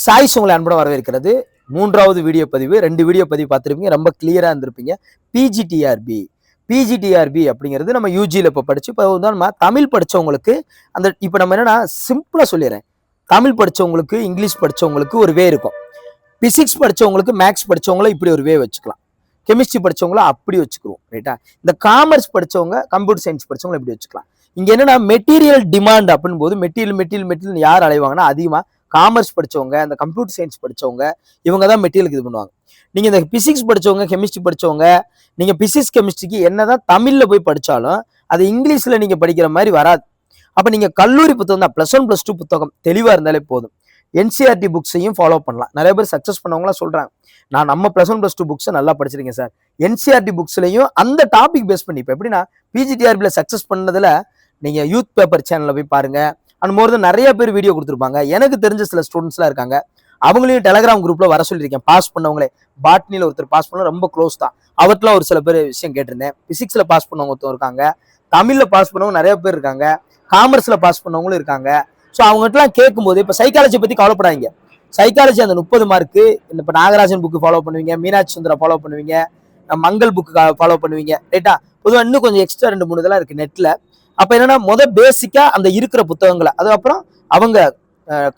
Choice உங்களை அன்புடன் வரவேற்கிறது. மூன்றாவது வீடியோ பதிவு. ரெண்டு வீடியோ பதிவு பார்த்துருப்பீங்க. ரொம்ப கிளியராக இருந்திருப்பீங்க. பிஜிடிஆர்பி பிஜிடிஆர்பி அப்படிங்கிறது நம்ம யூஜியில் இப்போ படிச்சு இப்போ நம்ம தமிழ் படிச்சவங்களுக்கு அந்த இப்போ நம்ம என்னன்னா சிம்பிளாக சொல்லிடுறேன். தமிழ் படிச்சவங்களுக்கு இங்கிலீஷ் படிச்சவங்களுக்கு ஒரு வே இருக்கும். பிசிக்ஸ் படிச்சவங்களுக்கு மேக்ஸ் படிச்சவங்கள இப்படி ஒரு வே வச்சுக்கலாம். கெமிஸ்ட்ரி படிச்சவங்கள அப்படி வச்சுக்குவோம் ரைட்டா இந்த காமர்ஸ் படிச்சவங்க கம்ப்யூட்டர் சயின்ஸ் படிச்சவங்கள இப்படி வச்சுக்கலாம். இங்கே என்னென்னா மெட்டீரியல் டிமாண்ட் அப்படின்னு போது மெட்டீரியல் மெட்டீரியல் மெட்டீரியல் யார் அலைவாங்கன்னா அதிகமாக காமர்ஸ் படிச்சவங்க அந்த கம்ப்யூட்டர் சயின்ஸ் படிச்சவங்க இவங்க தான் மெட்டீரியலுக்கு இது பண்ணுவாங்க. நீங்கள் இந்த பிசிக்ஸ் படிச்சவங்க கெமிஸ்ட்ரி படிச்சவங்க நீங்கள் பிசிக்ஸ் கெமிஸ்ட்ரிக்கு என்ன தான் தமிழில் போய் படித்தாலும் அது இங்கிலீஷில் நீங்கள் படிக்கிற மாதிரி வராது. அப்போ நீங்கள் கல்லூரி புத்தகம் தான் ப்ளஸ் ஒன் ப்ளஸ் டூ புத்தகம் தெளிவாக இருந்தாலே போதும். என்சிஆர்டி புக்ஸையும் ஃபாலோ பண்ணலாம். நிறைய பேர் சக்ஸஸ் பண்ணவங்களாம் சொல்கிறாங்க நான் நம்ம ப்ளஸ் ஒன் ப்ளஸ் டூ புக்ஸை நல்லா படிச்சிருக்கேன் சார். என்சிஆர்டி புக்ஸ்லையும் அந்த டாபிக் பேஸ் பண்ணி இப்போ எப்படின்னா பிஜிடிஆர்பியில் சக்ஸஸ் பண்ணதில் நீங்கள் யூத் பேப்பர் சேனலில் போய் பாருங்கள் அண்ட் மோர் தென் நிறைய பேர் வீடியோ கொடுத்துருப்பாங்க. எனக்கு தெரிஞ்ச சில ஸ்டூடெண்ட்ஸ்லாம் இருக்காங்க. அவங்களையும் டெலகிராம் குரூப்பில் வர சொல்லியிருக்கேன். பாஸ் பண்ணவங்களே. பாட்னியில் ஒருத்தர் பாஸ் பண்ண ரொம்ப க்ளோஸ் தான். அவர்கிட்டலாம் ஒரு சில பேர் விஷயம் கேட்டிருந்தேன். ஃபிசிக்ஸில் பாஸ் பண்ணவங்க ஒருத்தர் இருக்காங்க. தமிழில் பாஸ் பண்ணவங்க நிறைய பேர் இருக்காங்க. காமர்ஸில் பாஸ் பண்ணவங்களும் இருக்காங்க. ஸோ அவங்ககிட்டலாம் கேட்கும்போது இப்போ சைக்காலஜி பற்றி கவலைப்படாதீங்க. சைக்காலஜி அந்த முப்பது மார்க்கு இப்போ நாகராஜன் புக்கு ஃபாலோ பண்ணுவீங்க மீனாட்சி சுந்தரம் ஃபாலோ பண்ணுவீங்க மங்கள் புக்கு ஃபாலோ பண்ணுவீங்க ரைட்டா பொதுவாக இன்னும் கொஞ்சம் எக்ஸ்ட்ரா ரெண்டு மூணு இதெல்லாம் இருக்குது நெட்டில் அப்போ என்னன்னா முத பேசிக்கா அந்த இருக்கிற புத்தகங்களை. அதுக்கப்புறம் அவங்க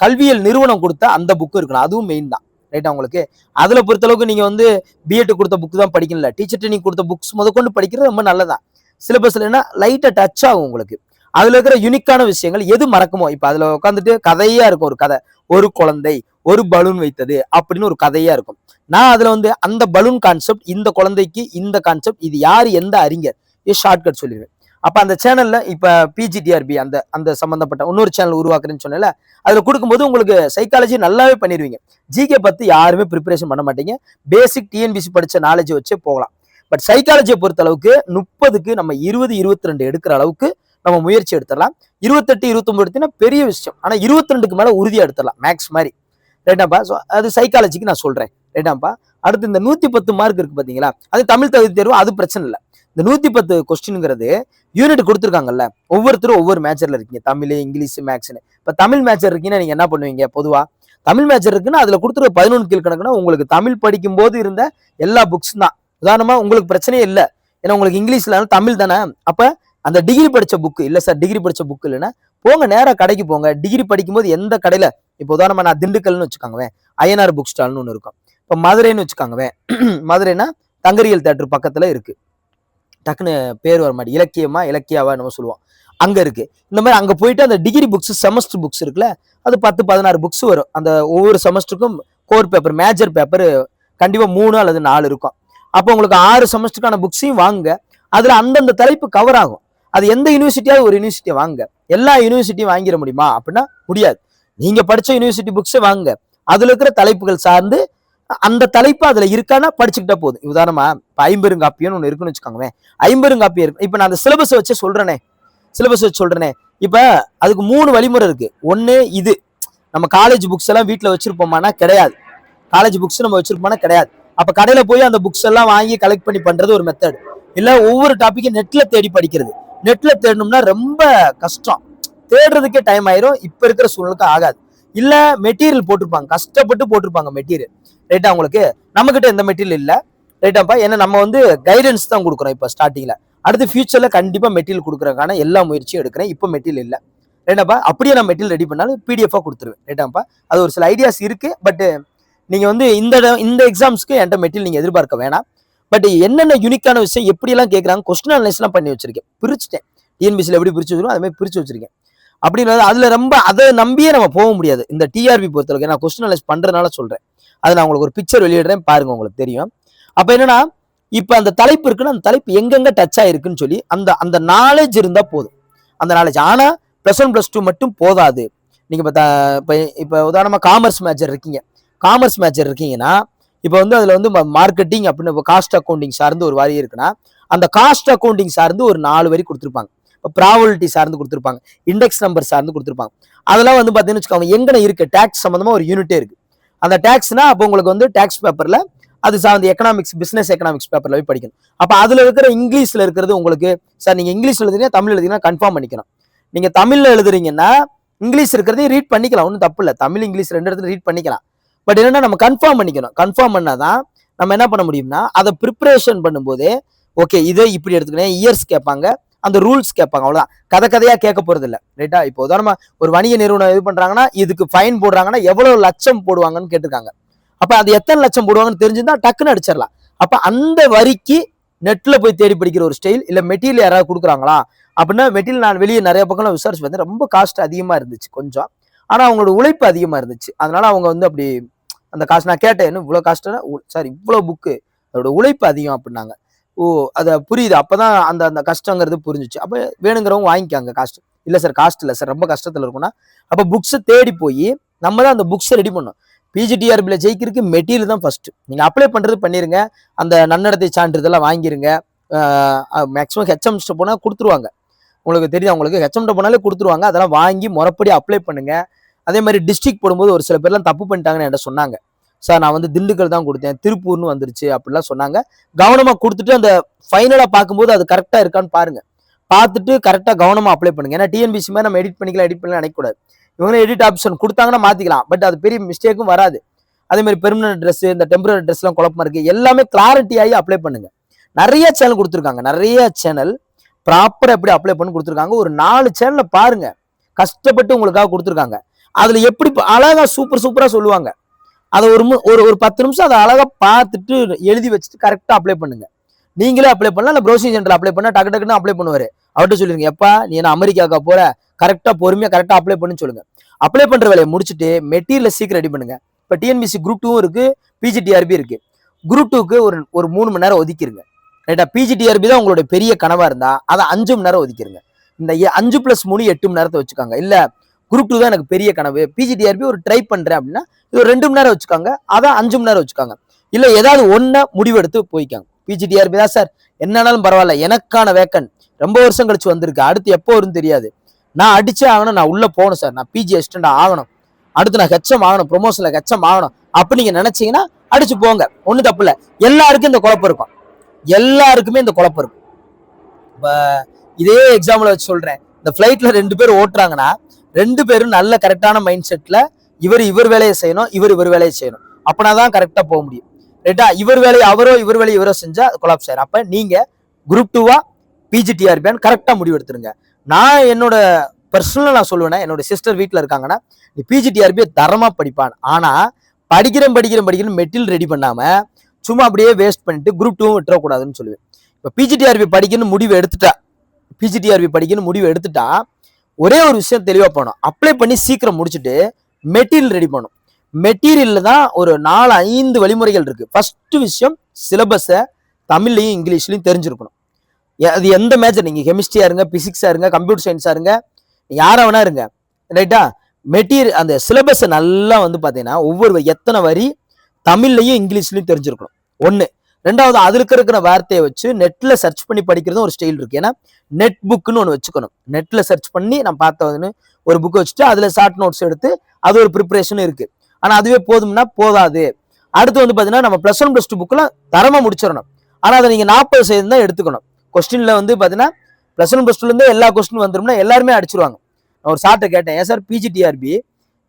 கல்வியல் நிறுவனம் கொடுத்த அந்த புக்கு இருக்கணும். அதுவும் மெயின் தான். ரைட்டா உங்களுக்கு? அதுல பொறுத்தளவுக்கு நீங்க வந்து பிஎட் கொடுத்த புக்கு தான் படிக்கல டீச்சர் ட்ரைனிங் கொடுத்த புக்ஸ் முதற்கொண்டு படிக்கிறது ரொம்ப நல்லதான் சிலபஸ்ல என்ன லைட்டா டச் ஆகும் உங்களுக்கு. அதுல இருக்கிற யுனிக்கான விஷயங்கள் எது மறக்குமோ? இப்ப அதுல உட்காந்துட்டு கதையா இருக்கும் ஒரு கதை. ஒரு குழந்தை ஒரு பலூன் வைத்தது அப்படின்னு ஒரு கதையா இருக்கும். நான் அதுல வந்து அந்த பலூன் கான்செப்ட் இந்த குழந்தைக்கு இந்த கான்செப்ட் இது யார் எந்த அறிஞர்? இது ஷார்ட்கட் சொல்லிடுவேன். அப்ப அந்த சேனல்ல இப்ப பிஜிடிஆர்பி அந்த அந்த சம்பந்தப்பட்ட இன்னொரு சேனல் உருவாக்குறேன்னு சொன்னல அதுல கொடுக்கும்போது உங்களுக்கு சைக்காலஜி நல்லாவே பண்ணிடுவீங்க. ஜிகே பத்தி யாருமே ப்ரிப்பரேஷன் பண்ண மாட்டீங்க. பேசிக் டிஎன்பிசி படிச்ச நாலேஜ் வச்சே போகலாம். பட் சைக்காலஜியை பொறுத்த அளவுக்கு முப்பதுக்கு நம்ம இருபது இருபத்தி ரெண்டு எடுக்கிற அளவுக்கு நம்ம முயற்சி எடுத்துடலாம். இருபத்தெட்டு இருபத்தொம்பது எடுத்தீங்கன்னா பெரிய விஷயம். ஆனா இருபத்தி ரெண்டுக்கு மேல உறுதியா எடுத்துடலாம் மேக்ஸ் மாதிரி. ரைட்டாப்பா ஸோ அது சைக்காலஜிக்கு நான் சொல்றேன். ரைட்டாப்பா அடுத்து இந்த நூத்தி பத்து மார்க் இருக்கு பாத்தீங்களா? அது தமிழ் தகுதி தேர்வு அது பிரச்சனை இல்லை. இந்த நூத்தி பத்து கொஸ்டின்ங்கிறது யூனிட் கொடுத்துருக்காங்கல்ல. ஒவ்வொருத்தரும் ஒவ்வொரு மேட்சர்ல இருக்கீங்க. தமிழ் இங்கிலீஷ் மேக்ஸ்னு இப்ப தமிழ் மேட்சர் இருக்கீங்கன்னா நீங்க என்ன பண்ணுவீங்க? பொதுவா தமிழ் மேட்சர் இருக்குன்னா அதுல கொடுத்துருக்க பதினொன்று கீழ்கணக்குனா உங்களுக்கு தமிழ் படிக்கும் போது இருந்த எல்லா புக்ஸ் தான். உதாரணமா உங்களுக்கு பிரச்சனையே இல்லை. ஏன்னா உங்களுக்கு இங்கிலீஷ்ல தமிழ் தானே. அப்ப அந்த டிகிரி படிச்ச புக்கு இல்ல சார் டிகிரி படிச்ச புக் இல்லைன்னா போங்க நேராக கடைக்கு போங்க. டிகிரி படிக்கும்போது எந்த கடையில? இப்போ உதாரணமா நான் திண்டுக்கல்னு வச்சுக்கோங்கவேன் ஐஎன்ஆர் புக் ஸ்டால்னு ஒன்று இருக்கும். இப்போ மதுரைன்னு வச்சுக்கோங்கவேன் மதுரைனா தங்கரியல் தேட்டர் பக்கத்துல இருக்கு. டக்குன்னு பேர் வர மாட்டேன் இலக்கியமா இலக்கியாவா நம்ம சொல்லுவோம் அங்கே இருக்குது இந்த மாதிரி அங்கே போயிட்டு அந்த டிகிரி புக்ஸ் செமஸ்டர் புக்ஸ் இருக்குல்ல அது பத்து பதினாறு புக்ஸ் வரும். அந்த ஒவ்வொரு செமஸ்டருக்கும் கோர் பேப்பர் மேஜர் பேப்பர் கண்டிப்பாக மூணு அல்லது நாலு இருக்கும். அப்போ உங்களுக்கு ஆறு செமஸ்டருக்கான புக்ஸையும் வாங்க அதில் அந்தந்த தலைப்பு கவர் ஆகும். அது எந்த யூனிவர்சிட்டியாவது ஒரு யூனிவர்சிட்டியை வாங்க எல்லா யூனிவர்சிட்டியும் வாங்கிட முடியுமா? அப்படின்னா முடியாது. நீங்கள் படித்த யூனிவர்சிட்டி புக்ஸை வாங்க அதில் இருக்கிற தலைப்புகள் சார்ந்து அந்த தலைப்பு அதுல இருக்கான்னா படிச்சுக்கிட்டா போதும். உதாரணமா இப்ப ஐம்பெருங்காப்பியம்னு ஒன்று இருக்குன்னு வச்சுக்கோங்களேன். ஐம்பெருங்காப்பியம் இருக்கு. இப்ப நான் அந்த சிலபஸ் வச்சு சொல்றேனே. சிலபஸ் வச்சு சொல்றேனே. இப்ப அதுக்கு மூணு வழிமுறை இருக்கு. ஒன்று இது. நம்ம காலேஜ் புக்ஸ் எல்லாம் வீட்டில் வச்சிருப்போமானா கிடையாது. காலேஜ் புக்ஸ் நம்ம வச்சிருப்போம்னா கிடையாது. அப்ப கடையில போய் அந்த புக்ஸ் எல்லாம் வாங்கி கலெக்ட் பண்ணி பண்றது ஒரு மெத்தட் இல்ல ஒவ்வொரு டாபிக்கும் நெட்ல தேடி படிக்கிறது. நெட்ல தேடணும்னா ரொம்ப கஷ்டம். தேடுறதுக்கே டைம் ஆயிரும். இப்ப இருக்கிற சூழ்நிலைக்கு ஆகாது. இல்ல மெட்டீரியல் போட்டிருப்பாங்க. கஷ்டப்பட்டு போட்டிருப்பாங்க மெட்டீரியல் ரைட்டா உங்களுக்கு? நம்ம கிட்ட எந்த மெட்டீரியல் இல்ல. ரைட்டாப்பா ஏன்னா நம்ம வந்து கைடன்ஸ் தான் கொடுக்குறோம் இப்போ ஸ்டார்டிங்ல அடுத்து ஃபியூச்சர்ல கண்டிப்பா மெட்டீரியல் கொடுக்குறதுக்கான எல்லா முயற்சியும் எடுக்கிறேன். இப்போ மெட்டீரியல் இல்ல. ரைட்டாப்பா அப்படியே நான் மெட்டீரியல் ரெடி பண்ணாலும் பிடிஎஃபா கொடுத்துருவேன். ரைட்டாப்பா அது ஒரு சில ஐடியாஸ் இருக்கு. பட் நீங்க வந்து இந்த இந்த எக்ஸாம்ஸ்க்கு என்கிட்ட மெட்டீரியல் நீங்க எதிர்பார்க்க வேணாம். பட் என்னென்ன யூனிக்கான விஷயம் எப்படியெல்லாம் கேட்குறாங்க கொஸ்டின் அனலைஸ்லாம் பண்ணி வச்சிருக்கேன். பிரிச்சுட்டேன். டிஎன்பிசியில் எப்படி பிரிச்சு வச்சிருக்கோம் அது மாதிரி பிரிச்சு வச்சிருக்கேன். அப்படின்றது அதுல ரொம்ப அதை நம்பியே நம்ம போக முடியாது. இந்த டிஆர்பி பொறுத்தவரைக்கும் நான் கொஸ்டின் அலைஸ் பண்றதுனால சொல்றேன். அதை நான் உங்களுக்கு ஒரு பிக்சர் வெளியிடுறேன் பாருங்க உங்களுக்கு தெரியும். அப்ப என்னன்னா இப்ப அந்த தலைப்பு இருக்குன்னா அந்த தலைப்பு எங்கெங்க டச் ஆயிருக்குன்னு சொல்லி அந்த அந்த நாலேஜ் இருந்தா போதும். அந்த நாலேஜ் ஆனா பிளஸ் ஒன் பிளஸ் டூ மட்டும் போதாது. நீங்க இப்ப இப்போ இப்ப உதாரணமா காமர்ஸ் மேஜர் இருக்கீங்க. காமர்ஸ் மேஜர் இருக்கீங்கன்னா இப்போ வந்து அதுல வந்து மார்க்கெட்டிங் அப்படின்னு காஸ்ட் அக்கௌண்டிங் சார்ந்து ஒரு வரி இருக்குன்னா அந்த காஸ்ட் அக்கௌண்டிங் சார்ந்து ஒரு நாலு வரி கொடுத்துருப்பாங்க. ப்ராவலிட்டி சார்ந்து கொடுத்துருப்பாங்க. இண்டெக்ஸ் நம்பர் சார்ந்து கொடுத்துருப்பாங்க. அதெல்லாம் வந்து பார்த்தீங்கன்னு வச்சுக்கோங்க எங்கே இருக்கு? டேக்ஸ் சம்மந்தமாக ஒரு யூனிட்டே இருக்கு. அந்த டேக்ஸ்னா அப்போ உங்களுக்கு வந்து டேக்ஸ் பேப்பரில் அது சார்ந்த எக்கனாமிக்ஸ் பிஸ்னஸ் எக்கனாமிக்ஸ் பேப்பரில் போய் படிக்கணும். அப்போ அதில் இருக்கிற இங்கிலீஷில் இருக்கிறது உங்களுக்கு சார் நீங்கள் இங்கிலீஷ் எழுதுறீங்க தமிழ் எழுதுறீங்கன்னா கன்ஃபார்ம் பண்ணிக்கணும். நீங்கள் தமிழில் எழுதுறீங்கன்னா இங்கிலீஷ் இருக்கிறதையும் ரீட் பண்ணிக்கலாம். ஒன்றும் தப்பு இல்லை. தமிழ் இங்கிலீஷ் ரெண்டு இடத்துல ரீட் பண்ணிக்கலாம். பட் என்னென்னா நம்ம கன்ஃபார்ம் பண்ணிக்கணும். கன்ஃபார்ம் பண்ணால் தான் நம்ம என்ன பண்ண முடியும்னா அதை ப்ரிப்பரேஷன் பண்ணும்போது ஓகே இதை இப்படி எடுத்துக்கணும் இயர்ஸ் கேட்பாங்க. அந்த ரூல்ஸ் கேட்பாங்க அவ்வளவுதான். கதை கதையா கேட்க போறது இல்ல ரைட்டா இப்போ உதாரணமாக ஒரு வணிக நிறுவனம் இது பண்றாங்கன்னா இதுக்கு ஃபைன் போடுறாங்கன்னா எவ்வளவு லட்சம் போடுவாங்கன்னு கேட்டிருக்காங்க. அப்ப அது எத்தனை லட்சம் போடுவாங்கன்னு தெரிஞ்சிருந்தா டக்குன்னு அடிச்சிடலாம். அப்ப அந்த வரிக்கு நெட்ல போய் தேடி படிக்கிற ஒரு ஸ்டைல் இல்ல மெட்டீரியல் யாராவது கொடுக்குறாங்களா? அப்படின்னா மெட்டீரியல் நான் வெளியே நிறைய பக்கம் விசாரிச்சு வந்து ரொம்ப காஸ்ட் அதிகமா இருந்துச்சு கொஞ்சம். ஆனா அவங்களோட உழைப்பு அதிகமா இருந்துச்சு. அதனால அவங்க வந்து அப்படி அந்த காசு நான் கேட்டேன் என்ன இவ்வளோ காஸ்ட்னா சாரி இவ்வளோ புக்கு அதோட உழைப்பு அதிகம் அப்படின்னாங்க. ஓ அதை புரியுது. அப்போதான் அந்த அந்த கஷ்டங்கிறது புரிஞ்சுச்சு. அப்போ வேணுங்கிறவங்க வாங்கிக்காங்க காஸ்ட் இல்லை சார் காஸ்ட் இல்லை சார் ரொம்ப கஷ்டத்தில் இருக்கும்னா அப்போ புக்ஸை தேடி போய் நம்ம தான் அந்த புக்ஸை ரெடி பண்ணோம் பிஜிடிஆர்பியில் ஜெயிக்கிறதுக்கு மெட்டீரியல் தான் ஃபஸ்ட்டு நீங்கள் அப்ளை பண்ணுறது பண்ணிருங்க. அந்த நன்னடத்தை சான்றிதழெல்லாம் வாங்கிருங்க. மேக்ஸிமம் ஹெச்எம்ஸ்ட்ட போனால் கொடுத்துருவாங்க. உங்களுக்கு தெரியும் உங்களுக்கு ஹெச்எம்ட்ட போனாலே கொடுத்துருவாங்க. அதெல்லாம் வாங்கி முறப்படி அப்ளை பண்ணுங்கள் அதே மாதிரி டிஸ்ட்ரிக்ட் போடும்போது ஒரு சில பேர்லாம் தப்பு பண்ணிட்டாங்கன்னு என்கிட்ட சொன்னாங்க. சார் நான் வந்து திண்டுக்கல் தான் கொடுத்தேன். திருப்பூர்னு வந்துருச்சு அப்படிலாம் சொன்னாங்க. கவனமாக கொடுத்துட்டு அந்த ஃபைனலாக பார்க்கும்போது அது கரெக்டாக இருக்கான்னு பாருங்க. பார்த்துட்டு கரெக்டாக கவனமாக அப்ளை பண்ணுங்க. ஏன்னா டிஎன்பிசி மாதிரி நம்ம எடிட் பண்ணிக்கலாம் எடிட் பண்ணலாம் நினைக்கக்கூடாது. இவங்க எடிட் ஆப்ஷன் கொடுத்தாங்கன்னா மாற்றிக்கலாம் பட் அது பெரிய மிஸ்டேக்கும் வராது. அதே மாதிரி பெர்மனன்ட் ட்ரெஸ் இந்த டெம்பரரி ட்ரெஸ்லாம் குழப்பமா இருக்குது எல்லாமே கிளாரிட்டி ஆகி அப்ளை பண்ணுங்க. நிறைய சேனல் கொடுத்துருக்காங்க. நிறைய சேனல் ப்ராப்பராக எப்படி அப்ளை பண்ணி கொடுத்துருக்காங்க. ஒரு நாலு சேனலை பாருங்க. கஷ்டப்பட்டு உங்களுக்காக கொடுத்துருக்காங்க. அதில் எப்படி அழகாக அழகா சூப்பர் சூப்பராக சொல்லுவாங்க. அதை ஒரு மு- ஒரு ஒரு பத்து நிமிஷம் அதை அழகாக பார்த்துட்டு எழுதி வச்சுட்டு கரெக்டாக அப்ளை பண்ணுங்க. நீங்களே அப்ளை பண்ணலாம் இல்லை ப்ரௌசிங் சென்டர் அப்ளை பண்ணால் டக்கு டக்குன்னு அப்ளை பண்ணுவார். அவர்கிட்ட சொல்லிருங்க எப்பா நீ என்ன அமெரிக்காக்கா போகிற கரெக்டாக பொறுமையாக கரெக்டாக அப்ளை பண்ணுன்னு சொல்லுங்க. அப்ளை பண்ணுற வேலையை முடிச்சுட்டு மெட்டீரியல் சீக்கிரம் ரெடி பண்ணுங்க. இப்போ டிஎன்பிசி குரூப் டூவும் இருக்குது பிஜிடிஆர்பி இருக்கு குரூப் டூக்கு ஒரு ஒரு மூணு மணி நேரம் ஒதுக்கிருங்க. ரைட்டா பிஜிடிஆர்பி தான் உங்களுடைய பெரிய கனவாக இருந்தால் அதை அஞ்சு மணி நேரம் ஒதுக்கிருங்க. இந்த அஞ்சு ப்ளஸ் மூணு எட்டு மணி நேரத்தை வச்சுக்காங்க. இல்லை குரூப் டூ தான் எனக்கு பெரிய கனவு. பிஜிடிஆர்பி ஒரு ட்ரை பண்றேன் அப்படின்னா இது ஒரு ரெண்டு மணி நேரம் வச்சுக்காங்க. அதான் அஞ்சு மணி நேரம் வச்சுக்காங்க. இல்லை ஏதாவது ஒன்றை முடிவெடுத்து போய்க்காங்க. பிஜிடிஆர்பி தான் சார் என்னன்னாலும் பரவாயில்ல. எனக்கான வேக்கன். ரொம்ப வருஷம் கழிச்சு வந்திருக்கு. அடுத்து எப்போ வரும்னு தெரியாது. நான் அடிச்சே ஆகணும். நான் உள்ள போகணும் சார் நான் பிஜி அசிஸ்டன்ட் ஆகணும். அடுத்து நான் ஹெச்எம் ஆகணும். ப்ரொமோஷனில் ஹெச்எம் HM ஆகணும். அப்படி நீங்கள் நினைச்சீங்கன்னா அடிச்சு போங்க. ஒன்றும் தப்பு இல்லை. எல்லாருக்கும் இந்த குழப்பம் இருக்கும். எல்லாருக்குமே இந்த குழப்பம் இருக்கும். இப்போ இதே எக்ஸாம்பிள் வச்சு சொல்றேன். இந்த ஃப்ளைட்டில் ரெண்டு பேர் ஓட்டுறாங்கன்னா ரெண்டு பேரும் நல்ல கரெக்டான மைண்ட் செட்டில் இவர் இவர் வேலையை செய்யணும் இவர் இவர் வேலையை செய்யணும். அப்படின்னா தான் கரெக்டாக போக முடியும். ரைட்டா இவர் வேலையை அவரோ இவர் வேலையை இவரோ செஞ்சால் கொலாப்ஸ் ஆயிரும். அப்போ நீங்கள் குரூப் டூவா பிஜிடிஆர்பியான்னு கரெக்டாக முடிவெடுத்துருங்க நான் என்னோட பர்சனலாக நான் சொல்லுவேன்னா என்னோட சிஸ்டர் வீட்டில் இருக்காங்கன்னா நீ பிஜிடிஆர்பியை தரமாக படிப்பான். ஆனால் படிக்கிறேன் படிக்கிறேன் படிக்கிறேன் மெட்டீரியல் ரெடி பண்ணாமல் சும்மா அப்படியே வேஸ்ட் பண்ணிட்டு குரூப் டூவும் விட்டுறக்கூடாதுன்னு சொல்லுவேன். இப்போ பிஜிடிஆர்பி படிக்கணும்னு முடிவு எடுத்துட்டா பிஜிடிஆர்பி படிக்கணும்னு முடிவு எடுத்துட்டா ஒரே ஒரு விஷயம் தெளிவாக போகணும் அப்ளை பண்ணி சீக்கிரம் முடிச்சுட்டு மெட்டீரியல் ரெடி பண்ணும் மெட்டீரியலில் தான் ஒரு நாலு ஐந்து வழிமுறைகள் இருக்குது ஃபஸ்ட்டு விஷயம் சிலபஸை தமிழ்லையும் இங்கிலீஷ்லையும் தெரிஞ்சிருக்கணும். எ- அது எந்த மேஜர் நீங்கள் கெமிஸ்ட்ரியாக இருங்க பிசிக்ஸாக இருங்க கம்ப்யூட்டர் சயின்ஸாக இருங்க யாராக வேணா இருங்க. ரைட்டா மெட்டீரியல் அந்த சிலபஸை நல்லா வந்து பார்த்தீங்கன்னா ஒவ்வொரு எத்தனை வரி தமிழ்லையும் இங்கிலீஷ்லையும் தெரிஞ்சிருக்கணும். ஒன்று ரெண்டாவது அதுல இருக்கிற வார்த்தையை வச்சு நெட்ல சர்ச் பண்ணி படிக்கிறதும் ஒரு ஸ்டைல் இருக்கு. ஏன்னா நெட் புக்குன்னு ஒன்று வச்சுக்கணும். நெட்ல சர்ச் பண்ணி நான் பார்த்ததுன்னு ஒரு புக் வச்சுட்டு அதுல ஷார்ட் நோட்ஸ் எடுத்து அது ஒரு ப்ரிப்பரேஷனும் இருக்கு. ஆனா அதுவே போதும்னா போதாது. அடுத்து வந்து பாத்தீங்கன்னா நம்ம ப்ளஸ் ஒன் ப்ளஸ் டூ புக்கில் தரமா முடிச்சிடணும். ஆனா அதை நீங்க நாற்பது சதவீதம் தான் எடுத்துக்கணும். கொஸ்டின்ல வந்து பாத்தீங்கன்னா ப்ளஸ் ஒன் ப்ளஸ் டூலேருந்து எல்லா கொஸ்டின் வந்துரும்னா எல்லாருமே அடிச்சிருவாங்க. நான் ஒரு சார்ட்ட கேட்டேன் ஏன் சார் பிஜிடிஆர்பி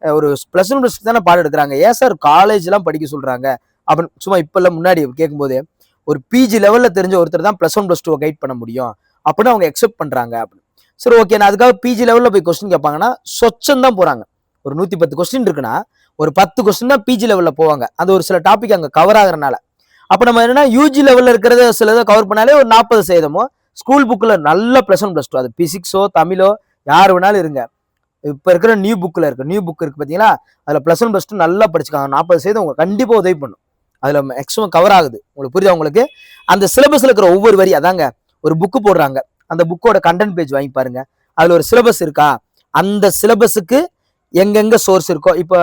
ஒரு ப்ளஸ் ஒன் ப்ளஸ் தானே பாடம் எடுக்கிறாங்க. ஏன் சார் காலேஜ்லாம் படிக்க சொல்றாங்க? அப்படின்னு சும்மா இப்பெல்லாம் முன்னாடி கேட்கும்போது ஒரு பிஜி லெவலில் தெரிஞ்ச ஒருத்தர் தான் plus one plus two guide பண்ண முடியும். அப்படின்னு அவங்க எக்ஸெப்ட் பண்ணுறாங்க அப்படின்னு. சரி ஓகே நான் அதுக்காக பிஜி லெவலில் போய் கொஸ்டின் கேட்பாங்கன்னா சொச்சம் தான் போகிறாங்க ஒரு நூற்றி பத்து கொஸ்டின் இருக்குன்னா ஒரு பத்து கொஸ்டின் தான் பிஜி லெவலில் போவாங்க. அது ஒரு சில டாபிக் அங்கே கவர் ஆகிறனால அப்போ நம்ம என்னன்னா யூஜி லெவலில் இருக்கிறத சிலதை கவர் பண்ணாலே ஒரு நாற்பது சதவீதமோ ஸ்கூல் புக்கில் நல்ல ப்ளஸ் ஒன் ப்ளஸ் டூ அது பிசிக்ஸோ தமிழோ யார் வேணாலும் இருங்க. இப்போ இருக்கிற நியூ புக்கில் இருக்குது நியூ புக் இருக்குது பார்த்தீங்கன்னா அதில் ப்ளஸ் ஒன் ப்ளஸ் டூ நல்லா படிச்சுக்காங்க. நாற்பது சதவீதம் உங்களுக்கு கண்டிப்பாக உதவி பண்ணும். அதில் மேக்ஸிமம் கவர் ஆகுது. உங்களுக்கு புரியுதா உங்களுக்கு? அந்த சிலபஸில் இருக்கிற ஒவ்வொரு வரி அதாங்க ஒரு புக்கு போடுறாங்க. அந்த புக்கோட கண்டென்ட் பேஜ் வாங்கி பாருங்க. அதில் ஒரு சிலபஸ் இருக்கா? அந்த சிலபஸுக்கு எங்கெங்க சோர்ஸ் இருக்கோ இப்போ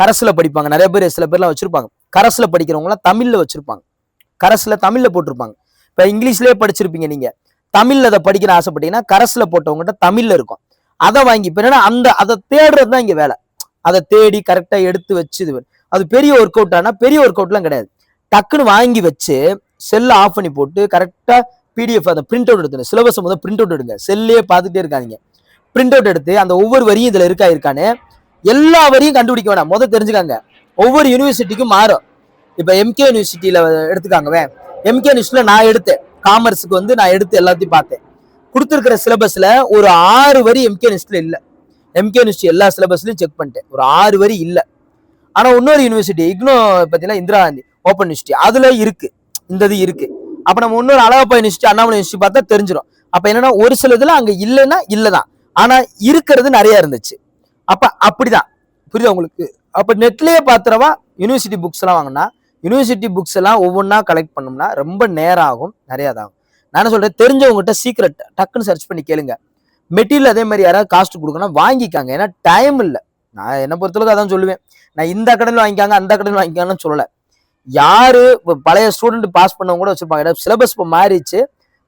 கரஸில் படிப்பாங்க. நிறைய பேர் சில பேர்லாம் வச்சுருப்பாங்க. கரஸில் படிக்கிறவங்களாம் தமிழில் வச்சுருப்பாங்க. கரஸில் தமிழில் போட்டிருப்பாங்க. இப்போ இங்கிலீஷ்லேயே படிச்சிருப்பீங்க நீங்கள் தமிழில் அதை படிக்கிற ஆசைப்பட்டீங்கன்னா கரஸில் போட்டவங்ககிட்ட தமிழில் இருக்கும். அதை வாங்கி இப்போ என்னன்னா அந்த அதை தேடுறது தான் இங்கே வேலை. அதை தேடி கரெக்டாக எடுத்து வச்சு இது அது பெரிய ஒர்க் அவுட் ஆனால் பெரிய ஒர்க் அவுட்லாம் கிடையாது. டக்குன்னு வாங்கி வச்சு செல்லை ஆஃப் பண்ணி போட்டு கரெக்டாக பிடிஎஃப் அந்த பிரிண்ட் அவுட் எடுத்துங்க. சிலபஸ் முதல் பிரிண்ட் அவுட் எடுங்க. செல்லே பார்த்துட்டே இருக்காதிங்க. பிரிண்ட் அவுட் எடுத்து அந்த ஒவ்வொரு வரியும் இதில் இருக்கா இருக்கான்னு எல்லா வரியும் கண்டுபிடிக்க வேணாம். முத தெரிஞ்சுக்காங்க. ஒவ்வொரு யூனிவர்சிட்டிக்கும் மாறும். இப்போ எம்கே யூனிவர்சிட்டியில் எடுத்துக்காங்கவே எம்கே யூனிவர்சிட்டியில் நான் எடுத்தேன். காமர்ஸுக்கு வந்து நான் எடுத்து எல்லாத்தையும் பார்த்தேன். கொடுத்துருக்கிற சிலபஸில் ஒரு ஆறு வரி எம்கே யூனிவர்சிட்டியில் இல்லை. எம்கே யூனிவர்சிட்டி எல்லா சிலபஸ்லையும் செக் பண்ணிட்டேன். ஒரு ஆறு வரி இல்லை. ஆனா இன்னொரு யூனிவர்சிட்டி இக்னோ பார்த்தீங்கன்னா இந்திரா காந்தி ஓப்பன் யூனிவர்சிட்டி அதுல இருக்கு. இந்த இது இருக்கு. அப்ப நம்ம இன்னொரு அழகப்பா யூனிவர்சிட்டி அண்ணாமலை யூனிவர்சிட்டி பார்த்தா தெரிஞ்சிடும் அப்ப என்னன்னா ஒரு சில இதுல அங்க இல்லைன்னா இல்லதான். ஆனா இருக்கிறது நிறைய இருந்துச்சு. அப்ப அப்படிதான். புரியுதா உங்களுக்கு? அப்ப நெட்லயே பாத்திரவா யூனிவர்சிட்டி புக்ஸ் எல்லாம் வாங்கினா யூனிவர்சிட்டி புக்ஸ் எல்லாம் ஒவ்வொன்றா கலெக்ட் பண்ணோம்னா ரொம்ப நேரம் ஆகும் நிறையா இதாகும். நான் என்ன சொல்றேன் தெரிஞ்சவங்ககிட்ட சீக்கிரட் டக்குன்னு சர்ச் பண்ணி கேளுங்க. மெட்டீரியல் அதே மாதிரி யாராவது காஸ்ட் கொடுக்கணும் வாங்கிக்காங்க. ஏன்னா டைம் இல்லை. நான் என்னை பொறுத்தளவுக்கு அதான் சொல்லுவேன். நான் இந்த கடையில் வாங்கிக்காங்க அந்த கடையில் வாங்கிக்காங்கன்னு சொல்லலை. யார் இப்போ பழைய ஸ்டூடெண்ட் பாஸ் பண்ணவங்க கூட வச்சுருப்பாங்க. சிலபஸ் இப்போ மாறிடுச்சு.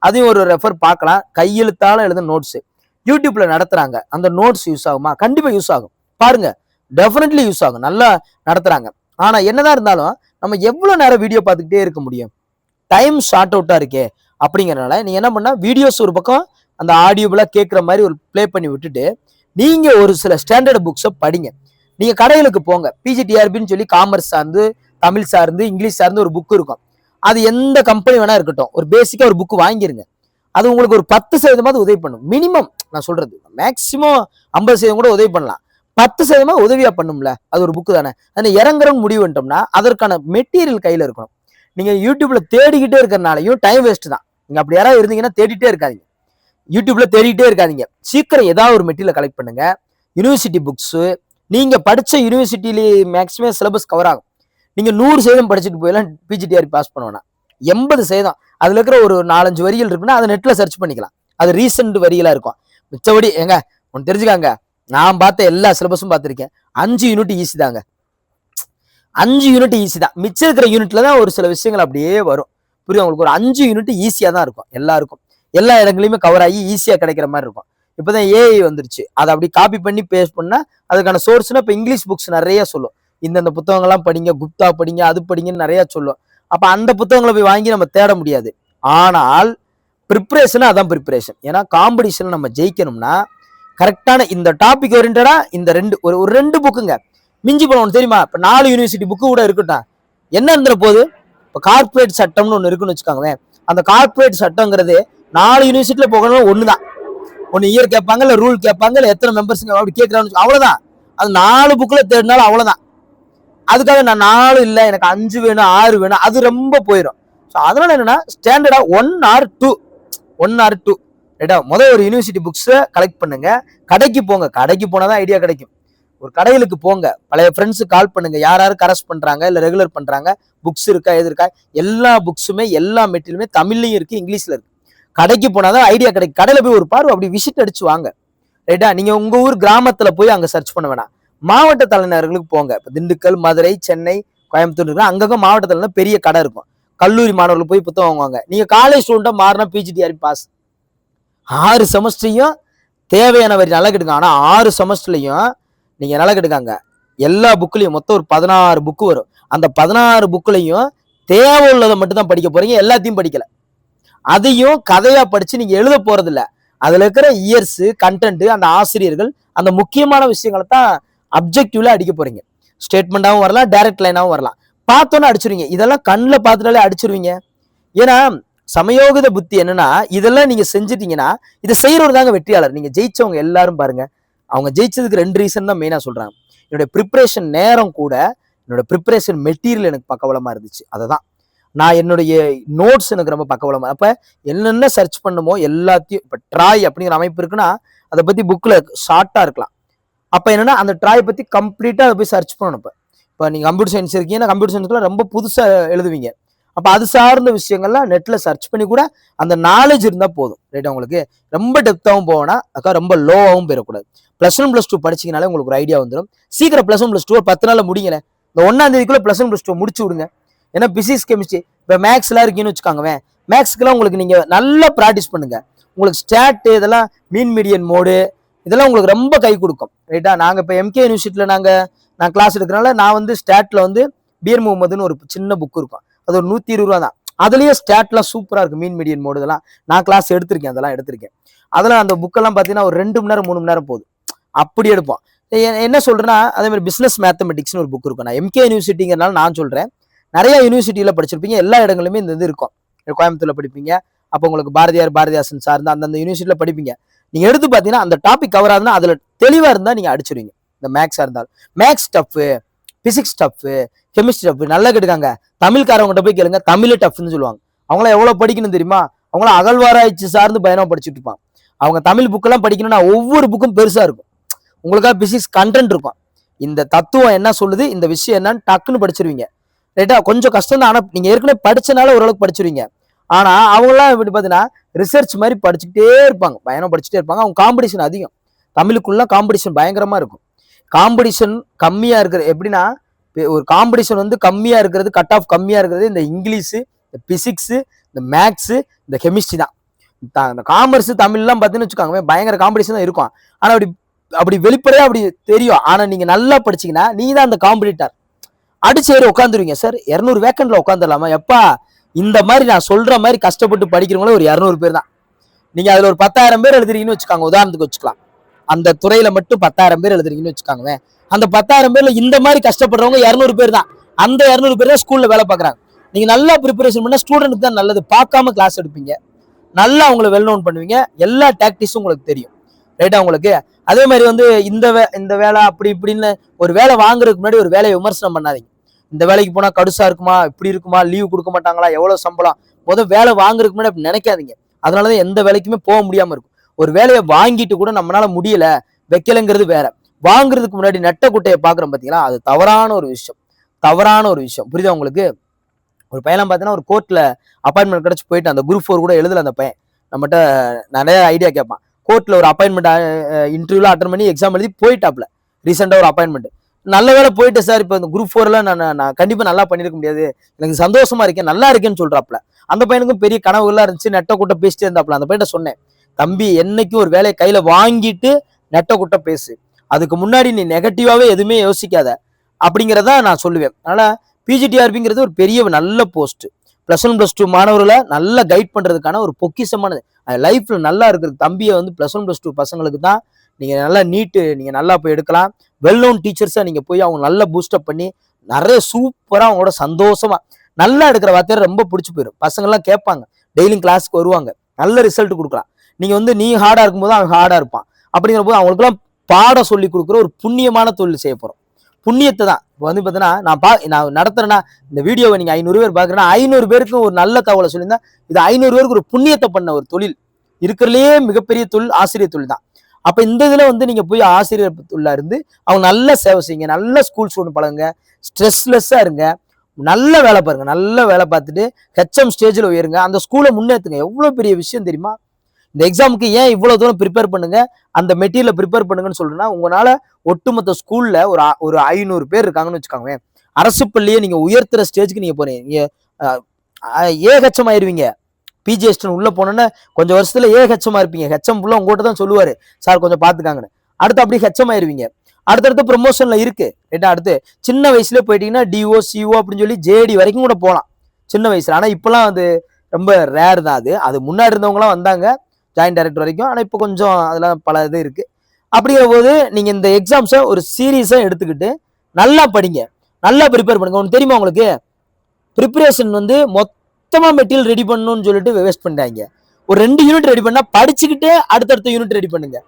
அதையும் ஒரு ரெஃபர் பார்க்கலாம். கையெழுத்தாலும் எழுத நோட்ஸு யூடியூப்பில் நடத்துகிறாங்க அந்த நோட்ஸ் யூஸ் ஆகுமா? கண்டிப்பாக யூஸ் ஆகும். பாருங்கள் டெஃபினெட்லி யூஸ் ஆகும். நல்லா நடத்துகிறாங்க ஆனால் என்னதான் இருந்தாலும் நம்ம எவ்வளோ நேரம் வீடியோ பார்த்துக்கிட்டே இருக்க முடியும்? டைம் ஷார்ட் அவுட்டாக இருக்கே. அப்படிங்கிறனால நீங்கள் என்ன பண்ணால் வீடியோஸ் ஒரு பக்கம் அந்த ஆடியோபிளா கேட்குற மாதிரி ஒரு ப்ளே பண்ணி விட்டுட்டு நீங்கள் ஒரு சில ஸ்டாண்டர்ட் புக்ஸை படிங்க. நீங்கள் கடைகளுக்கு போங்க. பிஜிடிஆர்பின்னு சொல்லி காமர்ஸ் சார்ந்து தமிழ் சார்ந்து இங்கிலீஷ் சார்ந்து ஒரு புக் இருக்கும். அது எந்த கம்பெனி வேணா இருக்கட்டும். ஒரு பேசிக்காக ஒரு புக்கு வாங்கிருங்க. அது உங்களுக்கு ஒரு பத்து சதவீதமாவது உதவி பண்ணும். மினிமம் நான் சொல்றது மேக்சிமம் ஐம்பது சதவீதம் கூட உதவி பண்ணலாம். பத்து சதவீதமா உதவியா பண்ணும்ல? அது ஒரு புக்கு தானே. அந்த இறங்குறவங்க முடிவு பண்ணிட்டோம்னா அதற்கான மெட்டீரியல் கையில இருக்கணும். நீங்க யூடியூப்ல தேடிக்கிட்டே இருக்கிறனாலையும் டைம் வேஸ்ட் தான். நீங்க அப்படி யாராவது இருந்தீங்கன்னா தேடிட்டே இருக்காதீங்க. யூடியூப்ல தேடிட்டே இருக்காதீங்க. சீக்கிரம் ஏதாவது ஒரு மெட்டீரியல் கலெக்ட் பண்ணுங்க. யூனிவர்சிட்டி புக்ஸு நீங்க படிச்ச யூனிவர்சிட்டிலேயே மேக்ஸிமம் சிலபஸ் கவர் ஆகும். நீங்க நூறு சதவீதம் படிச்சுட்டு போயெல்லாம் பிஜிடிஆர் பாஸ் பண்ணுவேன்னா எண்பது சதவீதம். அதுல இருக்கிற ஒரு நாலஞ்சு வரிகள் இருக்குன்னா அதை நெட்ல சர்ச் பண்ணிக்கலாம். அது ரீசெண்ட் வரிகளா இருக்கும். மிச்சபடி ஏங்க ஒன்று தெரிஞ்சுக்காங்க. நான் பார்த்த எல்லா சிலபஸும் பார்த்துருக்கேன். அஞ்சு யூனிட் ஈஸி தாங்க. அஞ்சு யூனிட் ஈஸி தான். மிச்சம் இருக்கிற யூனிட்ல தான் ஒரு சில விஷயங்கள் அப்படியே வரும். புரியுது உங்களுக்கு? ஒரு அஞ்சு யூனிட் ஈஸியாக தான் இருக்கும். எல்லாருக்கும். எல்லா இடங்களையுமே கவர் ஆகி ஈஸியாக கிடைக்கிற மாதிரி இருக்கும். இப்போதான் ஏஐ வந்துருச்சு. அதை அப்படி காப்பி பண்ணி பேஸ்ட் பண்ணால் அதுக்கான சோர்ஸ்னால் இப்போ இங்கிலீஷ் புக்ஸ் நிறைய சொல்லும். இந்தந்த புத்தகங்கள்லாம் படிங்க குப்தா படிங்க அது படிங்கன்னு நிறையா சொல்லும். அப்போ அந்த புத்தகங்களை போய் வாங்கி நம்ம தேட முடியாது. ஆனால் ப்ரிப்ரேஷன் அதான் ப்ரிப்ரேஷன் ஏன்னா காம்படிஷனில் நம்ம ஜெயிக்கணும்னா கரெக்டான இந்த டாபிக் ஓரியன்டாக இந்த ரெண்டு ஒரு ஒரு ரெண்டு புக்குங்க மிஞ்சி போன ஒன்று தெரியுமா? இப்போ நாலு யூனிவர்சிட்டி புக்கு கூட இருக்கட்டும். என்ன இருந்துற போகுது? இப்போ கார்பரேட் சட்டம்னு ஒன்று இருக்குன்னு வச்சுக்கோங்களேன். அந்த கார்பரேட் சட்டங்கிறது நாலு யூனிவர்சிட்டியில் போகணும் ஒன்று தான் ஒன்று இயர் கேட்பாங்க இல்லை ரூல் கேட்பாங்க இல்லை எத்தனை மெம்பர்ஸுங்க அப்படி கேட்குறான்னு அவ்வளோதான் அது நாலு புக்கில் தேடினாலும் அவ்வளோதான் அதுக்காக நான் நாலு இல்லை எனக்கு அஞ்சு வேணும் ஆறு வேணும் அது ரொம்ப போயிடும் ஸோ அதனால என்னென்னா ஸ்டாண்டர்டாக one or two one or two ரைட்டா முதல் ஒரு யூனிவர்சிட்டி புக்ஸை கலெக்ட் பண்ணுங்க. கடைக்கு போங்க. கடைக்கு போனால் தான் ஐடியா கிடைக்கும். ஒரு கடைகளுக்கு போங்க. பழைய ஃப்ரெண்ட்ஸுக்கு கால் பண்ணுங்க. யார் யார் கரஸ் பண்ணுறாங்க இல்லை ரெகுலர் பண்ணுறாங்க புக்ஸ் இருக்கா எது இருக்கா எல்லா புக்ஸுமே எல்லா மெட்டீரியலுமே தமிழ்லையும் இருக்குது இங்கிலீஷில் இருக்குது கடைக்கு போனாதான் ஐடியா கிடைக்கும். கடையில் போய் ஒரு பார்வை அப்படி விசிட் அடிச்சு வாங்க ரைட்டா நீங்க உங்க ஊர் கிராமத்துல போய் அங்க சர்ச் பண்ண வேணாம். மாவட்ட தலைநகர்களுக்கு போங்க. இப்போ திண்டுக்கல் மதுரை சென்னை கோயம்புத்தூர் இருக்கு அங்கங்க மாவட்ட தலைநகர் பெரிய கடை இருக்கும். கல்லூரி மாணவர்கள் போய் புத்தகம் வாங்குவாங்க. நீங்க காலேஜ் ஸ்டூடெண்டா மாறினா பிஜிடிஆர் பாஸ் ஆறு செமஸ்டரையும் தேவையான வரி நல்லா கெடுங்க. ஆனா ஆறு செமஸ்டர்லையும் நீங்க நல்லா கெடுக்காங்க எல்லா புக்லயும் மொத்தம் ஒரு பதினாறு புக்கு வரும். அந்த பதினாறு புக்லையும் தேவை உள்ளதை மட்டும் தான் படிக்க போறீங்க. எல்லாத்தையும் படிக்கல. அதையும் கதையா படிச்சு நீங்க எழுத போறது இல்ல அதுல இருக்கிற இயர்ஸ் கண்டென்ட் அந்த ஆசிரியர்கள் அந்த முக்கியமான விஷயங்களை தான் அப்ஜெக்டிவ்ல அடிக்க போறீங்க. ஸ்டேட்மெண்டாவும் வரலாம் டைரக்ட் லைனாவும் வரலாம். பார்த்தோன்னே அடிச்சிருவீங்க. இதெல்லாம் கண்ணில் பார்த்துட்டாலே அடிச்சிருவீங்க. ஏன்னா சமயோகித புத்தி என்னன்னா இதெல்லாம் நீங்க செஞ்சிட்டீங்கன்னா இதை செய்யறவர் தாங்க வெற்றியாளர். நீங்க ஜெயிச்சவங்க எல்லாரும் பாருங்க. அவங்க ஜெயிச்சதுக்கு ரெண்டு ரீசன் தான் மெயினா சொல்றாங்க. என்னுடைய ப்ரிப்பரேஷன் நேரம் கூட என்னோட ப்ரிப்பரேஷன் மெட்டீரியல் எனக்கு பக்கவலமா இருந்துச்சு. அதை தான் நான் என்னுடைய நோட்ஸ் எனக்கு ரொம்ப பக்கவலமா அப்ப என்னென்ன சர்ச் பண்ணுமோ எல்லாத்தையும் இப்ப ட்ராய் அப்படிங்கிற அமைப்பு இருக்குன்னா அதை பத்தி புக்ல ஷார்ட்டா இருக்கலாம். அப்ப என்னன்னா அந்த ட்ராயை பத்தி கம்ப்ளீட்டா அதை போய் சர்ச் பண்ணணும் இப்ப. இப்போ நீங்க கம்ப்யூட்டர் சயின்ஸ் இருக்கீங்கன்னா கம்ப்யூட்டர் சயின்ஸ்க்குள்ள ரொம்ப புதுசா எழுதுவீங்க. அப்ப அது சார்ந்த விஷயங்கள்லாம் நெட்ல சர்ச் பண்ணி கூட அந்த நாலேஜ் இருந்தா போதும். ரைட் உங்களுக்கு ரொம்ப டெப்த்தாகவும் போவேனா அக்கா ரொம்ப லோவாகவும் போயிடக்கூடாது. ப்ளஸ் ஒன் ப்ளஸ் டூ படிச்சிங்கனாலே உங்களுக்கு ஒரு ஐடியா வந்துடும் சீக்கிரம் ப்ளஸ் ஒன் ப்ளஸ் டூ ஒரு பத்து நாளில் முடிங்களேன் இந்த ஒன்னாம் தேதிக்குள்ள ப்ளஸ் ஒன் ப்ளஸ் டூ முடிச்சு விடுங்க. ஏன்னா பிசிக்ஸ் கெமிஸ்ட்ரி இப்போ மேக்ஸ்லாம் இருக்கீங்கன்னு வச்சுக்கோங்க மேக்ஸ்க்குலாம் உங்களுக்கு நீங்கள் நல்லா ப்ராக்டிஸ் பண்ணுங்கள் உங்களுக்கு ஸ்டாட்டு இதெல்லாம் மீன் மீடியன் மோடு இதெல்லாம் உங்களுக்கு ரொம்ப கை கொடுக்கும். ரைட்டா நாங்கள் இப்போ எம்கே யூனிவர்சிட்டியில் நாங்கள் நான் கிளாஸ் எடுக்கிறனால நான் வந்து ஸ்டாட்டில் வந்து பீர் முகமதுன்னு ஒரு சின்ன புக் இருக்கும். அது ஒரு நூற்றி இருபது ரூபா தான் அதுலேயே ஸ்டாட்லாம் சூப்பராக இருக்கும் மீன் மீடியன் மோடு இதெல்லாம். நான் கிளாஸ் எடுத்திருக்கேன் அதெல்லாம் எடுத்திருக்கேன். அதெல்லாம் அந்த புக்கெல்லாம் பார்த்தீங்கன்னா ஒரு ரெண்டு மணி நேரம் மூணு மணி நேரம் போகுது அப்படி எடுப்போம். என்ன சொல்கிறேன்னா அதே மாதிரி பிஸ்னஸ் மேத்தமெட்டிக்ஸ்னு ஒரு புக் இருக்கும். நான் எம்கே யூனிவர்சிட்டிங்கிறனால நான் சொல்கிறேன் நிறைய யூனிவர்சிட்டியில் படிச்சிருப்பீங்க. எல்லா இடங்களுமே இந்த இது இருக்கும். கோயம்புத்தூர்ல படிப்பீங்க. அப்போ உங்களுக்கு பாரதியார் பாரதிதாசன் சார்ந்த அந்தந்த யூனிவர்சிட்டியில் படிப்பீங்க. நீங்கள் எடுத்து பார்த்தீங்கன்னா அந்த டாபிக் கவர் ஆகுதுன்னா அதில் தெளிவாக இருந்தால் நீங்கள் அடிச்சிருவீங்க. இந்த மேக்ஸாக இருந்தாலும். Maths tough physics tough chemistry tough நல்லா கேட்டுக்காங்க. தமிழ்காரவங்ககிட்ட போய் கேளுங்க. தமிழ் டஃப்னு சொல்லுவாங்க. அவங்களாம் எவ்வளோ படிக்கணும் தெரியுமா? அவங்களாம் அகழ்வாராய்ச்சி சார்ந்து பயணம் படிச்சுட்டு இருப்பான் அவங்க தமிழ் புக்கெல்லாம் படிக்கணும்னா ஒவ்வொரு புக்கும் பெருசாக இருக்கும். உங்களுக்காக பிசிக்ஸ் கண்டென்ட் இருக்கும். இந்த தத்துவம் என்ன சொல்லுது? இந்த விஷயம் என்னன்னு டக்குன்னு படிச்சிருவீங்க. ரைட்டா கொஞ்சம் கஷ்டம் தான். ஆனால் நீங்கள் ஏற்கனவே படிச்சனால ஓரளவுக்கு படிச்சிருவீங்க. ஆனால் அவங்களாம் இப்படி பார்த்தீங்கன்னா ரிசர்ச் மாதிரி படிச்சுக்கிட்டே இருப்பாங்க. பயணம் படிச்சுட்டே இருப்பாங்க. அவங்க காம்படிஷன் அதிகம். தமிழுக்குள்ள காம்படிஷன் பயங்கரமாக இருக்கும். காம்படிஷன் கம்மியாக இருக்கிற எப்படின்னா ஒரு காம்படிஷன் வந்து கம்மியாக இருக்கிறது கட் ஆஃப் கம்மியாக இருக்கிறது இந்த இங்கிலீஷு இந்த பிசிக்ஸு இந்த மேக்ஸு இந்த கெமிஸ்ட்ரி தான். இந்த காமர்ஸ் தமிழ்லாம் பார்த்தீங்கன்னு வச்சுக்கோங்க பயங்கர காம்படிஷன் தான் இருக்கும். ஆனால் அப்படி அப்படி வெளிப்படையாக அப்படி தெரியும். ஆனால் நீங்கள் நல்லா படிச்சீங்கன்னா நீ தான் அந்த காம்படிட்டர் அடிச்சேரி உட்காந்துருவீங்க சார் இரநூறு வேக்கண்ட்ல உட்காந்துடலாமா எப்பா இந்த மாதிரி நான் சொல்ற மாதிரி கஷ்டப்பட்டு படிக்கிறவங்களே ஒரு இரநூறு பேர் தான். நீங்க அதுல ஒரு பத்தாயிரம் பேர் எழுதுறீங்கன்னு வச்சுக்காங்க உதாரணத்துக்கு வச்சுக்கலாம். அந்த துறையில மட்டும் பத்தாயிரம் பேர் எழுதுறீங்கன்னு வச்சுக்காங்க அந்த பத்தாயிரம் பேர்ல இந்த மாதிரி கஷ்டப்படுறவங்க இரநூறு பேர் தான். அந்த இரநூறு பேர் தான் ஸ்கூல்ல வேலை பார்க்குறாங்க. நீங்க நல்லா ப்ரிப்பரேஷன் பண்ணா ஸ்டூடெண்ட்க்கு தான் நல்லது. பார்க்காம கிளாஸ் எடுப்பீங்க. நல்லா அவங்கள வெல் நோன் பண்ணுவீங்க. எல்லா டாக்டிஸும் உங்களுக்கு தெரியும். ரைட்டா உங்களுக்கு? அதே மாதிரி வந்து இந்த வே இந்த வேலை அப்படி இப்படின்னு ஒரு வேலை வாங்குறதுக்கு முன்னாடி ஒரு வேலையை விமர்சனம் பண்ணாதீங்க. இந்த வேலைக்கு போனால் கடுசாக இருக்குமா? இப்படி இருக்குமா? லீவ் கொடுக்க மாட்டாங்களா? எவ்வளோ சம்பளம்? முதல் வேலை வாங்குறதுக்கு முன்னாடி அப்படி நினைக்காதீங்க. அதனாலதான் எந்த வேலைக்குமே போக முடியாமல் இருக்கும். ஒரு வேலையை வாங்கிட்டு கூட நம்மளால முடியல வைக்கலைங்கிறது வேற. வாங்குறதுக்கு முன்னாடி நெட்ட குட்டையை பார்க்குறோம் பார்த்தீங்களா அது தவறான ஒரு விஷயம். தவறான ஒரு விஷயம். புரியுதா உங்களுக்கு? ஒரு பையன் பார்த்தீங்கன்னா ஒரு கோர்ட்டில் அப்பாயின்மெண்ட் கிடச்சி போயிட்டு அந்த குரூப் ஃபோர் கூட எழுதல அந்த பையன். நம்மகிட்ட நிறைய ஐடியா கேட்பான். கோர்ட்ல ஒரு அப்பாயின்மெண்ட் இன்டர்வியூல அட்டன் பண்ணி எக்ஸாம் எழுதி போயிட்டாப்ல ரீசெண்டாக ஒரு அப்பாயின்மெண்ட் நல்ல வேலை போயிட்டு சார் இப்போ இந்த குரூப் ஃபோர்ல நான் நான் கண்டிப்பாக நல்லா பண்ணிருக்க முடியாது. எனக்கு சந்தோஷமா இருக்கேன். நல்லா இருக்கேன்னு சொல்றாப்ல அந்த பையனுக்கும் பெரிய கனவுகள்லாம் இருந்துச்சு. நெட்டை கூட்ட பேசிட்டே இருந்தாப்ல அந்த பையன் சொன்னேன் தம்பி என்னைக்கும் ஒரு வேலையை கையில வாங்கிட்டு நெட்டை கூட்ட பேசு. அதுக்கு முன்னாடி நீ நெகட்டிவாவே எதுவுமே யோசிக்காத. அப்படிங்கிறத நான் சொல்லுவேன். அதனால பிஜிடிஆர்பிங்கிறது ஒரு பெரிய நல்ல post plus one plus two மாணவர்களை நல்லா கைட் பண்றதுக்கான ஒரு பொக்கிஷமானது. லைஃப்பில் நல்லா இருக்கிற தம்பியை வந்து ப்ளஸ் ஒன் ப்ளஸ் டூ பசங்களுக்கு தான் நீங்கள் நல்லா நீட்டு நீங்கள் நல்லா போய் எடுக்கலாம். வெல் நோன் டீச்சர்ஸாக நீங்கள் போய் அவங்க நல்லா பூஸ்டப் பண்ணி நிறைய சூப்பராக அவங்களோட சந்தோஷமாக நல்லா எடுக்கிற வார்த்தையை ரொம்ப பிடிச்சி போயிடும். பசங்கள்லாம் கேட்பாங்க. டெய்லியும் கிளாஸ்க்கு வருவாங்க. நல்ல ரிசல்ட் கொடுக்கலாம். நீங்கள் வந்து நீ ஹார்டாக இருக்கும்போது அவன் ஹார்டாக இருப்பான். அப்படிங்கிற போது அவங்களுக்குலாம் பாடம் சொல்லி கொடுக்குற ஒரு புண்ணியமான தொழில் செய்ய போகிறோம் புண்ணியத்தை தான். இப்போ வந்து பார்த்தீங்கன்னா நான் பா நான் நடத்துறேன்னா இந்த வீடியோவை நீங்கள் ஐநூறு பேர் பார்க்குறேன்னா ஐநூறு பேருக்கு ஒரு நல்ல தகவலை சொல்லியிருந்தா இது ஐநூறு பேருக்கு ஒரு புண்ணியத்தை பண்ண ஒரு தொழில். இருக்கிறதுலே மிகப்பெரிய தொழில் ஆசிரியர் தொழில் தான். அப்போ இந்த இதில் வந்து நீங்கள் போய் ஆசிரியர் தொழிலாக இருந்து அவங்க நல்ல சேவை செய்யுங்க நல்ல ஸ்கூல் ஸ்டூடெண்ட் பழகுங்க ஸ்ட்ரெஸ்லெஸ்ஸாக இருங்க நல்ல வேலை பாருங்கள் நல்ல வேலை பார்த்துட்டு ஹெச்எம் ஸ்டேஜில் உயருங்க அந்த ஸ்கூலை முன்னேற்றுங்க எவ்வளோ பெரிய விஷயம் தெரியுமா? இந்த எக்ஸாமுக்கு ஏன் இவ்வளோ தூரம் ப்ரிப்பேர் பண்ணுங்க? அந்த மெட்டீரியலை ப்ரிப்பேர் பண்ணுங்கன்னு சொல்றேன்னா உங்களால ஒட்டுமொத்த ஸ்கூலில் ஒரு ஒரு ஐநூறு பேர் இருக்காங்கன்னு வச்சுக்கோங்க அரசு பள்ளியை நீங்கள் உயர்த்துற ஸ்டேஜ்க்கு நீங்கள் போறீங்க. நீங்க ஆயிருவீங்க பிஜிஎஸ்டன் உள்ளே போனோன்னா கொஞ்சம் வருஷத்தில் ஏகச்சமா இருப்பீங்க. ஹெச்எம் ஃபுல்லாக உங்கள்கிட்ட தான் சொல்லுவார். சார் கொஞ்சம் பார்த்துக்காங்கன்னு அடுத்து அப்படி ஹெச்எம் ஆயிருவீங்க. அடுத்தடுத்து ப்ரொமோஷனில் இருக்கு. ரைட்டா அடுத்து? சின்ன வயசுல போயிட்டீங்கன்னா டிஓ சிஓ அப்படின்னு சொல்லி ஜேடி வரைக்கும் கூட போகலாம் சின்ன வயசுல. ஆனால் இப்போலாம் அது ரொம்ப ரேர் தான் அது. அது முன்னாடி இருந்தவங்களாம் வந்தாங்க. ஜாயின்ட் டைரக்டர் வரைக்கும். ஆனால் இப்போ கொஞ்சம் அதெல்லாம் பல இது இருக்குது அப்படிங்கிற போது நீங்கள் இந்த எக்ஸாம்ஸை ஒரு சீரியஸாக எடுத்துக்கிட்டு நல்லா படிங்க. நல்லா ப்ரிப்பேர் பண்ணுங்க. ஒன்று தெரியுமா உங்களுக்கு? ப்ரிப்பரேஷன் வந்து மொத்தமாக மெட்டீரியல் ரெடி பண்ணணும்னு சொல்லிட்டு வேஸ்ட் பண்ணிட்டாங்க ஒரு ரெண்டு யூனிட் ரெடி பண்ணால் படிச்சுக்கிட்டே அடுத்தடுத்த யூனிட் ரெடி பண்ணுங்க.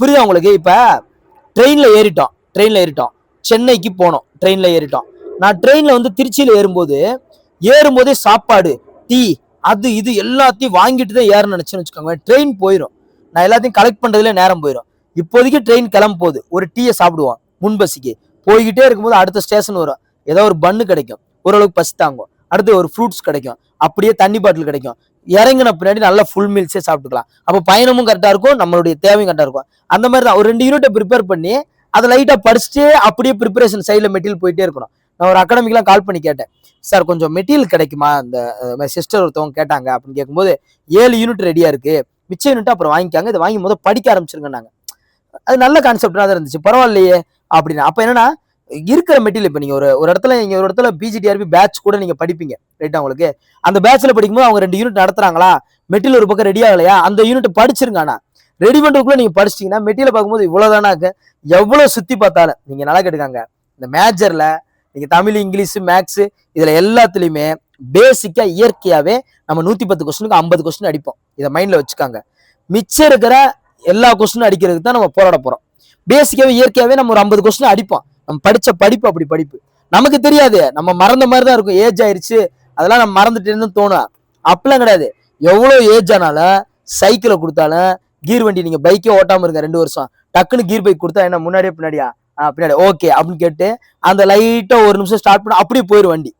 புரியுதா உங்களுக்கு? இப்போ ட்ரெயினில் ஏறிட்டோம். ட்ரெயினில் ஏறிட்டோம். சென்னைக்கு போனோம். ட்ரெயினில் ஏறிட்டோம். நான் ட்ரெயினில் வந்து திருச்சியில் ஏறும்போது ஏறும்போதே சாப்பாடு டீ அது இது எல்லாத்தையும் வாங்கிட்டு தான் ஏறணும்னு நினைச்சேன்னு வச்சுக்கோங்க. ட்ரெயின் போயிடும் நான் எல்லாத்தையும் கலெக்ட் பண்ணுறதுல நேரம் போயிடும் இப்போதைக்கு ட்ரெயின் கிளம்ப போகுது. ஒரு டீயை சாப்பிடுவோம். முன் பஸ்ஸுக்கு போய்கிட்டே இருக்கும்போது அடுத்த ஸ்டேஷன் வரும். ஏதோ ஒரு பன்னு கிடைக்கும். ஓரளவுக்கு பசி தாங்கும் அடுத்து ஒரு ஃப்ரூட்ஸ் கிடைக்கும். அப்படியே தண்ணி பாட்டில் கிடைக்கும். இறங்கின பின்னாடி நல்லா ஃபுல் மீல்ஸே சாப்பிட்டுக்கலாம். அப்போ பயணமும் கரெக்டாக இருக்கும். நம்மளுடைய தேவையும் கரெக்டாக இருக்கும். அந்த மாதிரி தான். ஒரு ரெண்டு யூனிட்டை ப்ரிப்பேர் பண்ணி அதை லைட்டாக படிச்சுட்டு அப்படியே ப்ரிப்பரேஷன் சைடில் மெட்டீரியல் போயிட்டே இருக்கணும். நான் ஒரு அகாடமிக்கெலாம் கால் பண்ணி கேட்டேன். சார் கொஞ்சம் மெட்டீரியல் கிடைக்குமா? அந்த சிஸ்டர் ஒருத்தவங்க கேட்டாங்க அப்படின்னு கேட்கும்போது ஏழு யூனிட் ரெடியாக இருக்குது மிச்ச யூனிட் அப்புறம் வாங்கிக்காங்க. இதை வாங்கி முதல் படிக்க ஆரம்பிச்சிருங்க நாங்கள் அது நல்ல கான்செப்டாக தான் இருந்துச்சு. பரவாயில்லையே அப்படின்னு. அப்போ என்னன்னா இருக்கிற மெட்டீரியல் இப்போ நீங்கள் ஒரு ஒரு இடத்துல நீங்கள் ஒரு இடத்துல பிஜிடிஆர்பி பேட்ச் கூட நீங்கள் படிப்பீங்க. ரைட்டா உங்களுக்கு? அந்த பேட்ச்சில் படிக்கும்போது அவங்க ரெண்டு யூனிட் நடத்துறாங்களா? மெட்டீரியல் ஒரு பக்கம் ரெடி ஆகலையா? அந்த யூனிட் படிச்சிருக்கானா ரெடி பண்ணுறதுக்குள்ள நீங்கள் படிச்சிட்டிங்கன்னா மெட்டீரியல் பார்க்கும்போது இவ்வளோதானாக்க எவ்வளோ சுற்றி பார்த்தாலும் நீங்கள் நல்லா கேட்டுக்காங்க. இந்த மேஜரில் நீங்கள் தமிழ் இங்கிலீஷ் மேக்ஸு இதில் எல்லாத்துலேயுமே பேசிக்காக இயற்கையாகவே நம்ம நூற்றி பத்து கொஸ்டினுக்கு ஐம்பது கொஸ்டின் அடிப்போம். இதை மைண்டில் வச்சுக்காங்க. மிச்சம் இருக்கிற எல்லா கொஸ்டினும் அடிக்கிறதுக்கு தான் நம்ம போராட போகிறோம் பேசிக்காகவே இயற்கையாகவே நம்ம ஒரு ஐம்பது கொஸ்டின் அடிப்போம். நம்ம படித்த படிப்பு அப்படி படிப்பு. நமக்கு தெரியாது. நம்ம மறந்த மாதிரி தான் இருக்கும். ஏஜ் ஆயிடுச்சு அதெல்லாம் நம்ம மறந்துட்டேன்னு தோணும் அப்பெல்லாம் கிடையாது. எவ்வளோ ஏஜ் ஆனாலும் சைக்கிளை கொடுத்தாலும் கீர் வண்டி நீங்கள் பைக்கே ஓட்டாமல் இருங்க ரெண்டு வருஷம் டக்குன்னு கீர் பைக் கொடுத்தா என்ன முன்னாடியே பின்னாடியா? பின்னாடி. ஓகே அப்படின்னு கேட்டு அந்த லைட்டாக ஒரு நிமிஷம் ஸ்டார்ட் பண்ண அப்படியே போயிடும் வண்டி.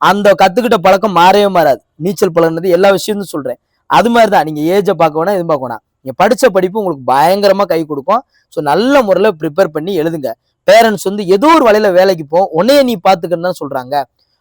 அந்த கத்துக்கிட்ட பழக்கம் மாறவே மாறாது. நீச்சல் பழகினது எல்லா விஷயமும் சொல்றேன். அது மாதிரி தான் நீங்க ஏஜை பார்க்க வேணா எதுவும் பார்க்க வேணாம். நீங்க படிச்ச படிப்பு உங்களுக்கு பயங்கரமா கை கொடுக்கும். ஸோ நல்ல முறையில் ப்ரிப்பேர் பண்ணி எழுதுங்க. பேரண்ட்ஸ் வந்து ஏதோ ஒரு வழியில வேலைக்கு போ உன்னையே நீ பாத்துக்கன்னு தான் சொல்றாங்க.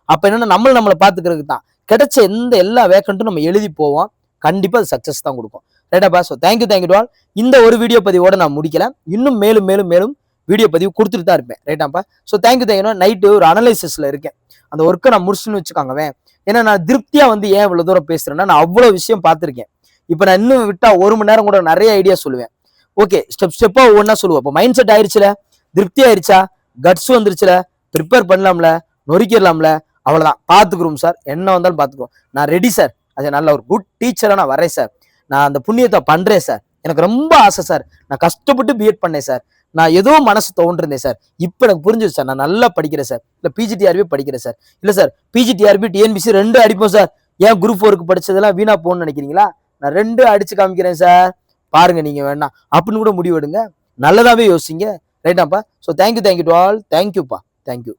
அப்ப என்னன்னா நம்மள நம்மளை பாத்துக்கிறதுக்கு தான். கிடைச்ச எந்த எல்லா வேக்கண்ட்டும் நம்ம எழுதி போவோம். கண்டிப்பா அது சக்சஸ் தான் கொடுக்கும். ரைட்டாப்பா so thank you thank you all இந்த ஒரு வீடியோ பதிவோட நான் முடிக்கல. இன்னும் மேலும் மேலும் மேலும் வீடியோ பதிவு கொடுத்துட்டு தான் இருப்பேன். ரைட்டாப்பா so thank you thank you night ஒரு அனலைசிஸில் இருக்கேன். அந்த ஒர்க்கை நான் முடிச்சுன்னு வச்சுக்கோங்கவே ஏன்னா நான் திருப்தியாக வந்து ஏன் இவ்வளோ தூரம் பேசுறேன்னா நான் அவ்வளோ விஷயம் பார்த்துருக்கேன். இப்போ நான் இன்னும் விட்டால் ஒரு மணி நேரம் கூட நிறைய ஐடியா சொல்லுவேன். ஓகே ஸ்டெப் ஸ்டெப்பாக ஒவ்வொன்றா சொல்லுவேன் இப்போ மைண்ட் செட் ஆயிடுச்சுல திருப்தி ஆயிடுச்சா கட்ஸ் வந்துருச்சுல? ப்ரிப்பேர் பண்ணலாம்ல? நொறுக்கிடலாம்ல? அவ்வளோதான் பார்த்துக்குறோம் சார் என்ன வந்தாலும் பார்த்துக்குறோம். நான் ரெடி சார் அது நல்ல ஒரு குட் டீச்சராக நான் வரேன் சார் நான் அந்த புண்ணியத்தை பண்ணுறேன் சார் எனக்கு ரொம்ப ஆசை சார் நான் கஷ்டப்பட்டு பிஎட் பண்ணேன் சார் நான் ஏதோ மனசு தோன்றிருந்தேன் சார். இப்போ எனக்கு புரிஞ்சுது சார் நான் நல்லா படிக்கிறேன் சார். இல்லை பிஜிடிஆர்பி படிக்கிறேன் சார். இல்லை சார் பிஜிடிஆர்பி டிஎன்பிசி ரெண்டு அடிப்போம் சார். ஏன் குரூப் ஃபோருக்கு படிச்சதெல்லாம் வீணா போகணும்னு நினைக்கிறீங்களா? நான் ரெண்டு அடிச்சு காமிக்கிறேன் சார். பாருங்க நீங்கள் வேணாம் அப்படின்னு கூட முடிவு நல்லதாகவே யோசிங்க. ரைட்டாப்பா so thank you thank you to all தேங்க்யூப்பா தேங்க்யூ